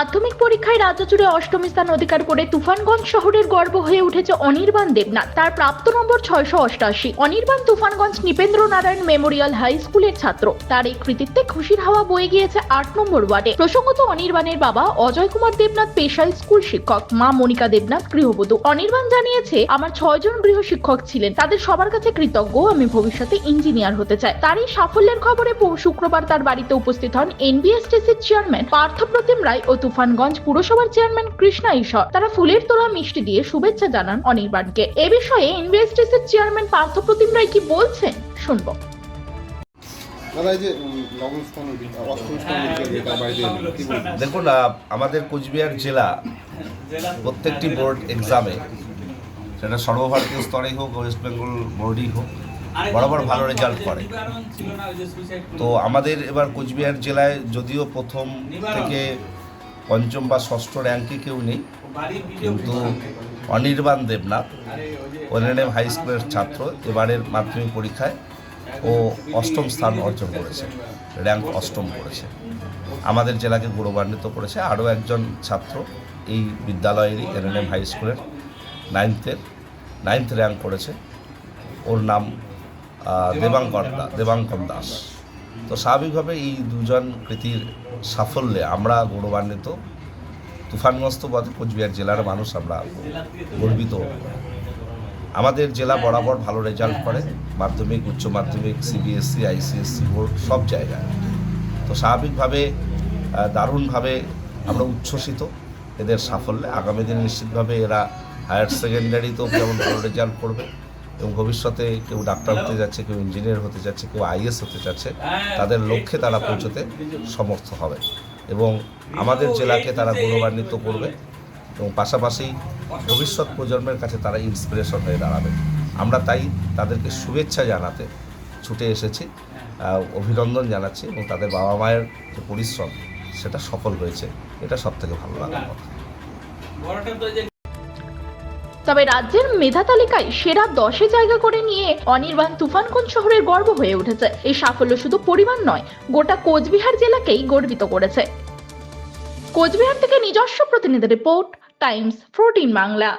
মাধ্যমিক পরীক্ষায় রাজ্য জুড়ে অষ্টম স্থান অধিকার করে তুফানগঞ্জ শহরের গর্ব হয়ে উঠেছে অনির্বাণ দেবনাথ। তার প্রাপ্ত নম্বর ছয়শো অষ্টাশি। অনির্বাণ তুফানগঞ্জ নৃপেন্দ্র নারায়ণ মেমোরিয়াল হাই স্কুলের ছাত্র। তার এই কৃতিত্বে খুশির হাওয়া বয়ে গিয়েছে আট নম্বর ওয়ার্ডে। প্রসঙ্গত অনির্বাণের বাবা অজয় কুমার দেবনাথ পেশায় স্কুল শিক্ষক, মা মনিকা দেবনাথ গৃহবধূ। অনির্বাণ জানিয়েছে, আমার ছয়জন গৃহ শিক্ষক ছিলেন। তাদের সবার কাছে কৃতজ্ঞ। আমি ভবিষ্যতে ইঞ্জিনিয়ার হতে চাই। তার এই সাফল্যের খবরে শুক্রবার তার বাড়িতে উপস্থিত হন এনবিএসটিসির চেয়ারম্যান পার্থপ্রতিম রায় ও তুফানগঞ্জ পুরসভার চেয়ারম্যান কৃষ্ণা ঈশ্বর তারা ফুলের তোলা মিষ্টি দিয়ে শুভেচ্ছা জানান অনির্বাণকে এ বিষয়ে এনবিএসটিসির চেয়ারম্যান পার্থপ্রতিম রায় কি বলছেন? শুনব। দাদা এই যে উম, নবম স্থান অষ্টম স্থান অধিকার তার বাড়িতে এলেন। কি বলবেন? দেখুন আমাদের কোচবিহার জেলা প্রত্যেকটি বোর্ড এক্সামে সেটা সর্বভারতীয় স্তরেই হোক ওয়েস্ট বেঙ্গল বোর্ডই হোক বরাবর ভালো রেজাল্ট করে। তো আমাদের এবার কোচবিহার জেলায় যদিও প্রথম থেকে পঞ্চম বা ষষ্ঠ র্যাঙ্কে কেউ নেই। কিন্তু অনির্বাণ দেবনাথ ওএনএম হাই স্কুলের ছাত্র, এবারের মাধ্যমিক পরীক্ষায় ও অষ্টম স্থান অর্জন করেছে র্যাঙ্ক অষ্টম করেছে। আমাদের জেলাকে গৌরবান্বিত করেছে। আরও একজন ছাত্র এই বিদ্যালয়েরই এনএনএম হাই স্কুলের নাইনথের নাইনথ র্যাঙ্ক করেছে। ওর নাম দেবাঙ্কর দেবাঙ্কন দাস। তো স্বাভাবিকভাবে এই দুজন কৃতির সাফল্যে আমরা গৌরবান্বিত। তুফানগঞ্জ তো কোচবিহার জেলার মানুষ আমরা গর্বিত। আমাদের জেলা বরাবর ভালো রেজাল্ট করে। মাধ্যমিক, উচ্চ মাধ্যমিক, সিবিএসসি, আইসিএসসি বোর্ড সব জায়গায়। তো স্বাভাবিকভাবে দারুণভাবে আমরা উচ্ছ্বসিত এদের সাফল্যে। আগামী দিনে নিশ্চিতভাবে এরা হায়ার সেকেন্ডারিতেও যেমন ভালো রেজাল্ট করবে। এবং ভবিষ্যতে কেউ ডাক্তার হতে যাচ্ছে, কেউ ইঞ্জিনিয়ার হতে যাচ্ছে, কেউ আইএস হতে যাচ্ছে, তাদের লক্ষ্যে তারা পৌঁছতে সমর্থ হবে। এবং আমাদের জেলাকে তারা গৌরবান্বিত করবে এবং পাশাপাশি ভবিষ্যৎ প্রজন্মের কাছে তারা ইন্সপিরেশন হয়ে দাঁড়াবে। আমরা তাই তাদেরকে শুভেচ্ছা জানাতে ছুটে এসেছি অভিনন্দন জানাচ্ছি এবং তাদের বাবা মায়ের যে পরিশ্রম, সেটা সফল হয়েছে। এটা সব থেকে ভালো লাগার কথা। তবে রাজ্যের মেধা তালিকায় সেরা দশে জায়গা করে নিয়ে অনির্বাণ তুফানগঞ্জ শহরের গর্ব হয়ে উঠেছে। এই সাফল্য শুধু পরিমাণ নয়, গোটা কোচবিহার জেলাকেই গর্বিত করেছে। কোচবিহার থেকে নিজস্ব প্রতিনিধি রিপোর্ট, টাইমস ফোরটিন বাংলা।